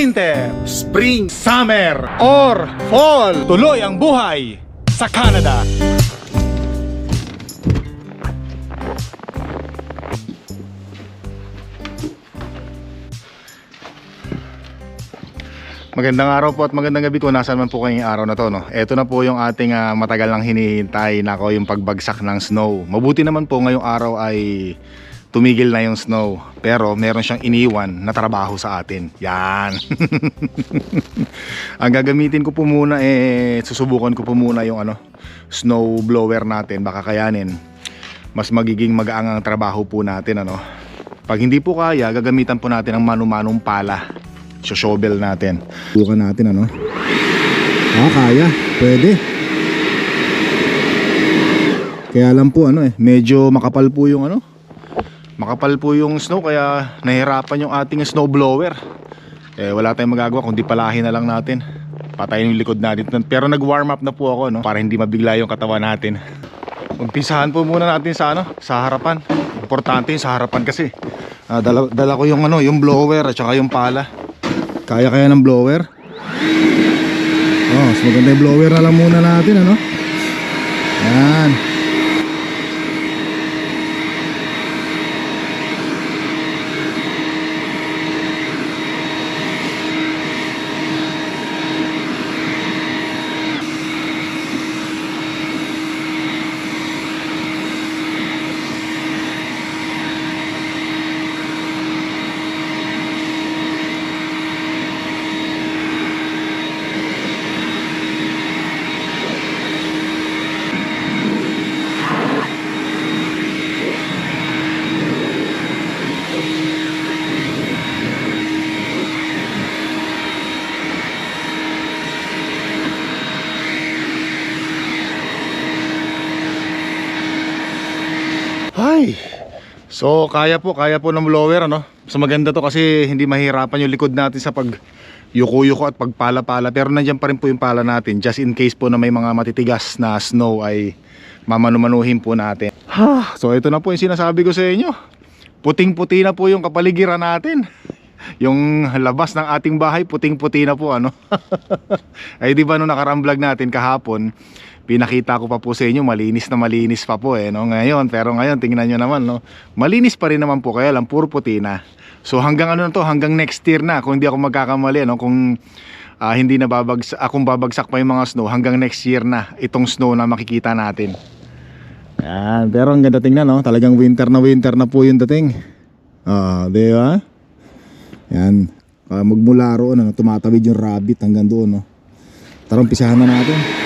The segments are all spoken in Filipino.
winter, spring, summer, or fall. Tuloy ang buhay sa Canada. Magandang araw po at magandang gabi kung nasaan man po kayong araw na to. No? Ito na po yung ating ah, matagal nang hinihintay nako yung pagbagsak ng snow. Mabuti naman po ngayong araw ay tumigil na yung snow. Pero meron siyang iniwan na trabaho sa atin. Yan. Ang gagamitin ko po muna eh susubukan ko po muna yung ano snow blower natin baka kayanin. Mas magiging magaang ang trabaho po natin ano. Pag hindi po kaya, gagamitan po natin ang manu-manong pala. shovel natin. Bukan natin ano. Ah, kaya. Pwede. Kaya lang po ano eh, medyo makapal po yung ano. Makapal po yung snow kaya nahirapan yung ating snow blower. Eh wala tayong magagawa kundi palahin na lang natin. Patayin yung likod natin. Pero nag-warm up na po ako no para hindi mabigla yung katawan natin. Umpisahan po muna natin sa ano, sa harapan. Importante yung sa harapan kasi. Ah, dala, dala ko yung ano, yung blower at saka yung pala. Kaya kaya ng blower? Oh, mas maganda yung blower na lang muna natin ano. Yan. Ay. So, kaya po, kaya po ng blower, ano? So, maganda to kasi hindi mahirapan yung likod natin sa pag yuko-yuko at pagpala-pala. Pero nandiyan pa rin po yung pala natin. Just in case po na may mga matitigas na snow ay mamanumanuhin po natin. Ha, so, ito na po yung sinasabi ko sa inyo. Puting-puti na po yung kapaligiran natin. Yung labas ng ating bahay, puting-puti na po, ano? ay, di ba nung nakarang vlog natin kahapon, pinakita ko pa po sa inyo malinis na malinis pa po eh no? Ngayon pero ngayon tingnan nyo naman no? Malinis pa rin naman po kaya lang puro puti na. So hanggang ano na to hanggang next year na kung hindi ako magkakamali no? Kung ah, hindi na babagsak akong babagsak pa yung mga snow hanggang next year na itong snow na makikita natin. Yan pero ang ganda tingnan no? Talagang winter na winter na po yung dating. Ah di ba? Yan Ah, magmula roon ano, tumatawid yung rabbit hanggang doon no? Tara umpisahan na natin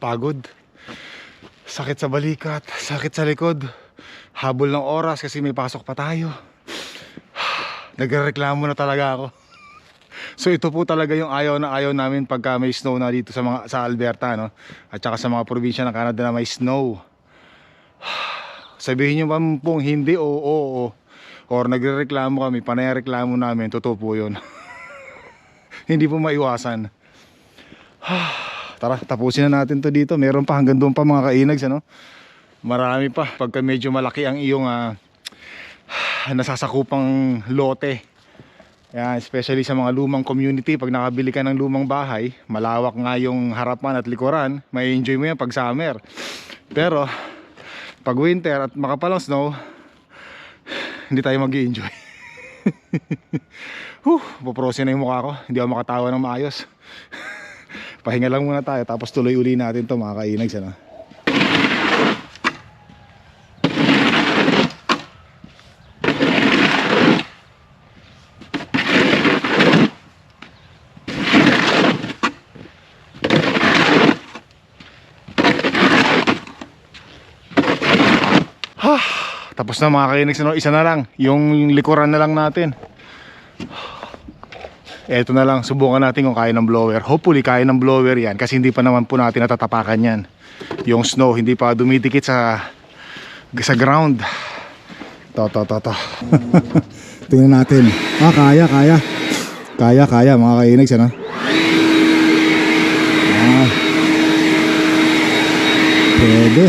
Pagod. Sakit sa balikat, sakit sa likod. Habol ng oras kasi may pasok pa tayo. Nagreklamo na talaga ako. So ito po talaga yung ayaw na ayaw namin pagka may snow na dito sa mga sa Alberta no. At saka sa mga probinsya ng Canada na may snow. Sabihin niyo ba pong hindi o oo, oo. or nagrereklamo kami, panay ang reklamo namin, totoo po 'yun. hindi po maiwasan. Tara, tapusin na natin to dito. Meron pa hanggang doon pa mga kainags ano. Marami pa pagka medyo malaki ang iyong ah, nasasakupang lote. Yan, especially sa mga lumang community, pag nakabili ka ng lumang bahay, malawak nga yung harapan at likuran, may enjoy mo yan pag summer. Pero, pag winter at makapalang snow, hindi tayo mag enjoy Huh, puprosin na yung mukha ko, hindi ako makatawa ng maayos. Pahinga lang muna tayo, tapos tuloy uli natin to mga kainags. Ano? Tapos na mga kainags, ano? isa na lang, yung likuran na lang natin. Eto na lang, subukan natin kung kaya ng blower. Hopefully kaya ng blower yan kasi hindi pa naman po natin natatapakan yan. Yung snow, hindi pa dumidikit sa sa ground. To, to, to, to. Tingnan natin. Ah, kaya, kaya. Kaya, kaya mga kainags, ano? Ah. Pwede.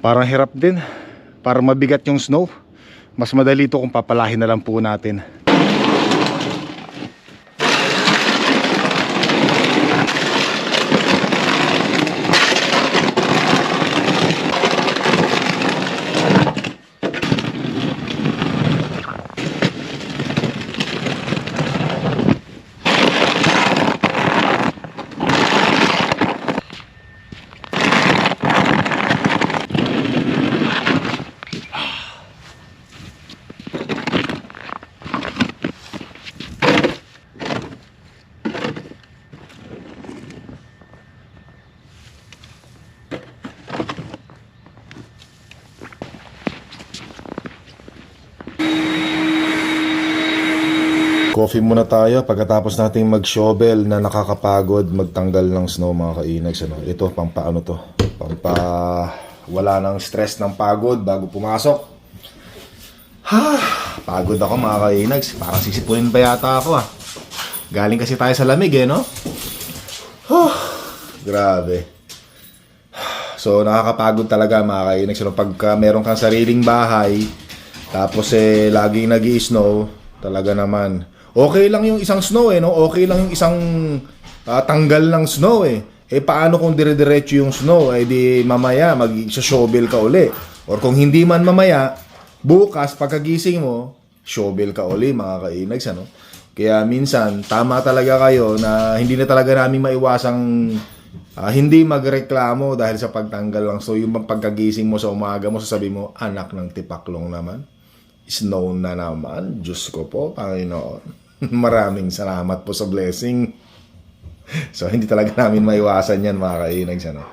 Parang hirap din. Parang mabigat yung snow. Mas madali ito kung papalahin na lang po natin. Coffee muna tayo pagkatapos nating mag-shovel na nakakapagod magtanggal ng snow mga kainags. Ano? Ito, pampaano to? Pampa wala ng stress ng pagod bago pumasok. Ha, pagod ako mga kainags. Parang sisipunin pa yata ako ah. Galing kasi tayo sa lamig eh, no? Huh, grabe. So nakakapagod talaga mga kainags. Ano, pagka meron kang sariling bahay, tapos eh laging nag snow talaga naman. Okay lang yung isang snow eh, no? Okay lang yung isang ah, tanggal ng snow eh. Eh paano kung dire-diretso yung snow? Eh di mamaya mag-shovel ka uli. Or kung hindi man mamaya, bukas pagkagising mo, shovel ka uli mga kainags ano. Kaya minsan tama talaga kayo na hindi na talaga namin maiwasang ah, hindi magreklamo dahil sa pagtanggal lang. So yung pagkagising mo sa umaga mo, sasabi mo, anak ng tipaklong naman. Snow na naman. Diyos ko po, Panginoon. Maraming salamat po sa blessing. So, hindi talaga namin maiwasan yan, mga kainags. Ano?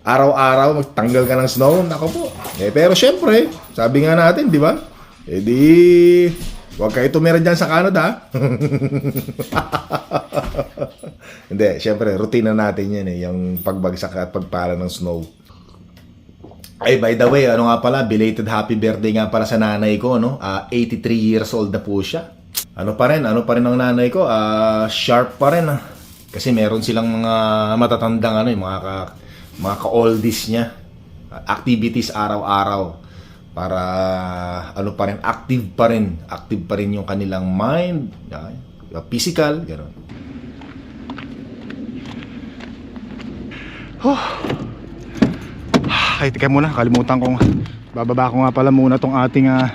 Araw-araw, magtanggal ka ng snow, nako po. Eh, pero syempre, sabi nga natin, di ba? Eh di, huwag kayo tumira dyan sa Canada. hindi, syempre, routine na natin yan eh, yung pagbagsak at pagpala ng snow. Ay, by the way, ano nga pala, belated happy birthday nga pala sa nanay ko, no? Ah, 83 years old na po siya. Ano pa rin, ano pa rin ang nanay ko, ah, sharp pa rin. ah. Kasi meron silang mga matatandang ano, yung mga ka, mga ka-oldies niya. Activities araw-araw. Para ano pa rin active pa rin. Active pa rin yung kanilang mind. Ah, physical gano'n. Ay, teka muna, kalimutan kong bababa ko nga pala muna tong ating ah,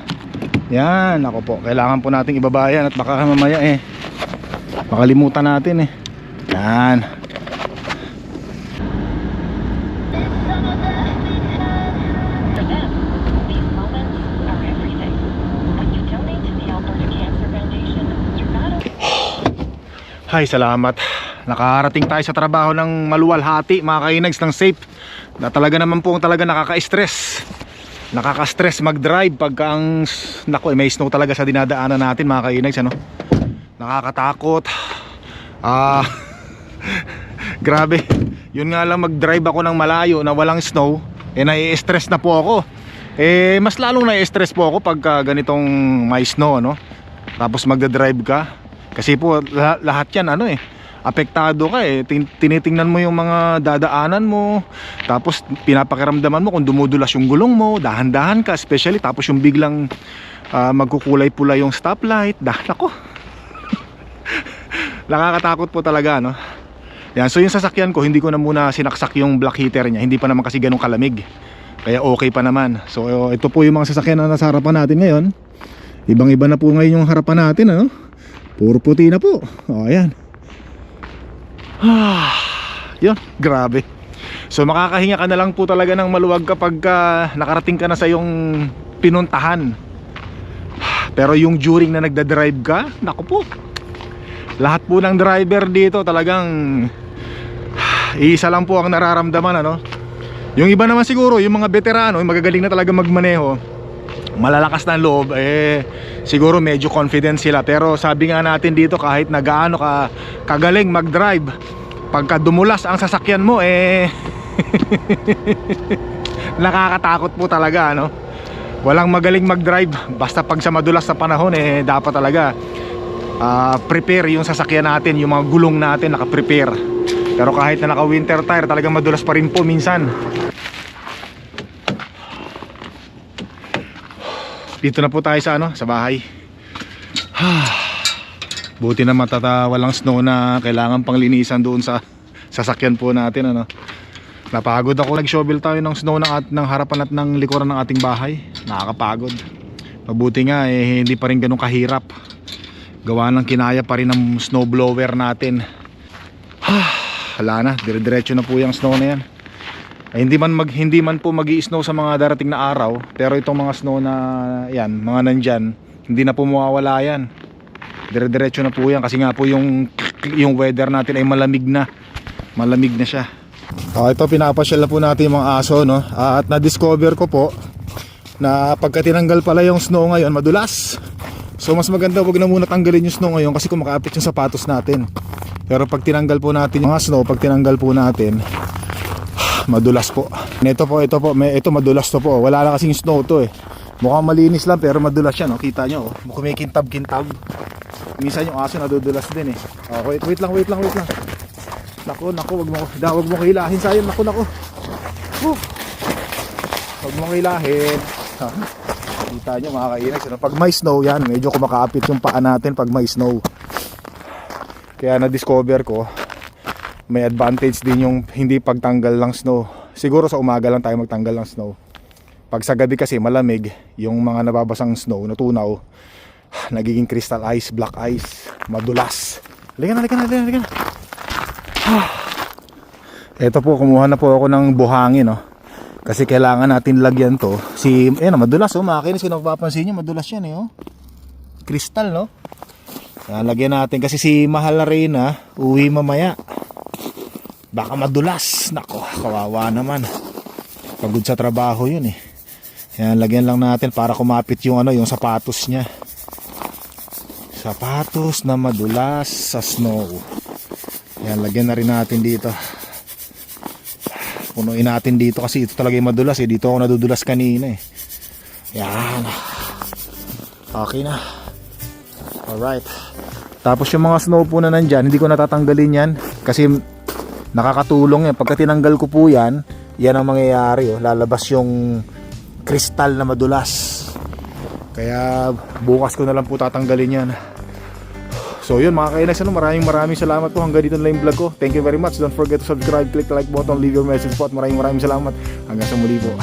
yan, ako po, kailangan po nating ibaba yan at baka mamaya eh makalimutan natin eh. Yan. Ay, salamat. Nakarating tayo sa trabaho ng maluwalhati, mga kainags ng safe. Na talaga naman po talaga nakaka-stress. Nakaka-stress mag-drive pagka ang nako, eh, may snow talaga sa dinadaanan natin, mga kainags, ano? Nakakatakot. Ah, grabe. Yun nga lang mag-drive ako ng malayo na walang snow, eh nai-stress na po ako. Eh mas lalong nai-stress po ako pagka ganitong may snow, no? Tapos magda-drive ka. Kasi po la- lahat 'yan ano eh apektado ka eh. Tin- tinitingnan mo yung mga dadaanan mo. Tapos pinapakiramdaman mo kung dumudulas yung gulong mo. Dahan-dahan ka especially tapos yung biglang ah, magkukulay pula yung stoplight. Dahan ako nakakatakot po talaga no? Yan so yung sasakyan ko hindi ko na muna sinaksak yung black heater niya. Hindi pa naman kasi ganun kalamig. Kaya okay pa naman. So ito po yung mga sasakyan na nasa harapan natin ngayon. Ibang iba na po ngayon yung harapan natin ano? Puro puti na po. O ayan yun, grabe. So makakahinga ka na lang po talaga ng maluwag kapag ah, nakarating ka na sa yung pinuntahan. Pero yung during na nagda-drive ka, naku po. Lahat po ng driver dito talagang isa lang po ang nararamdaman ano. Yung iba naman siguro, yung mga veterano, yung magagaling na talaga magmaneho, malalakas ang loob, eh siguro medyo confident sila. Pero sabi nga natin dito kahit na gaano ka kagaling mag-drive, pagka dumulas ang sasakyan mo, eh nakakatakot po talaga, ano? Walang magaling mag-drive, basta pag sa madulas na panahon, eh dapat talaga ah, prepare yung sasakyan natin, yung mga gulong natin naka-prepare. Pero kahit na naka-winter tire, talagang madulas pa rin po minsan. Dito na po tayo sa ano, sa bahay. Buti na matata walang snow na kailangan pang linisan doon sa sasakyan po natin ano. Napagod ako nag-shovel tayo ng snow ng, at, ng harapan at ng likuran ng ating bahay. Nakakapagod. Mabuti nga eh hindi pa rin ganun kahirap. Gawa ng kinaya pa rin ng snow blower natin. Wala na, dire-diretso na po yung snow na yan. Ay, hindi man mag hindi man po magi-snow sa mga darating na araw, pero itong mga snow na yan, mga nandyan, hindi na po mawawala yan. Dire-diretso na po yan kasi nga po yung yung weather natin ay malamig na. Malamig na siya. Oh, ito pinapasyal na po natin yung mga aso no. Ah, at na-discover ko po na pagka tinanggal pala yung snow ngayon, madulas. So mas maganda wag na muna tanggalin yung snow ngayon kasi kumakaapit yung sapatos natin. Pero pag tinanggal po natin yung mga snow, pag tinanggal po natin, madulas po. Ito po, ito po, may ito madulas to po. Wala na kasing snow to eh. Mukhang malinis lang pero madulas yan, oh. Kita nyo, oh. Mukhang may kintab-kintab. Minsan yung aso nadudulas din eh. Oh, wait, wait lang, wait lang, wait lang. Nako, nako, wag mo da, wag mo hilahin sa nako, nako. Woo. Wag mo hilahin. Ha? Kita nyo mga kainags, ano? pag may snow yan, medyo kumakaapit yung paa natin pag may snow. Kaya na-discover ko, may advantage din yung hindi pagtanggal ng snow. Siguro sa umaga lang tayo magtanggal ng snow. Pag sa gabi kasi malamig, yung mga nababasang snow, natunaw, nagiging crystal ice, black ice, madulas. Halika na, halika na, halika na, na. Ito po, kumuha na po ako ng buhangin, no? Kasi kailangan natin lagyan to. Si, eh, madulas, oh, makinis kung napapansin nyo, madulas yan, eh, oh. Crystal, no? Yan, lagyan natin kasi si Mahal na Reyna, uwi mamaya. Baka madulas. Nako, kawawa naman. Pagod sa trabaho yun eh. Yan, lagyan lang natin para kumapit yung ano, yung sapatos niya. Sapatos na madulas sa snow. Yan, lagyan na rin natin dito. Punuin natin dito kasi ito talaga yung madulas eh. Dito ako nadudulas kanina eh. Yan. Okay na. Alright. Tapos yung mga snow po na nandyan, hindi ko natatanggalin yan. Kasi nakakatulong yan. Pagka tinanggal ko po yan, yan ang mangyayari. Oh. Lalabas yung kristal na madulas. Kaya bukas ko na lang po tatanggalin yan. So yun mga kainex, ano, maraming maraming salamat po hanggang dito na lang yung vlog ko. Thank you very much. Don't forget to subscribe, click the like button, leave your message po at maraming maraming salamat. Hanggang sa muli po.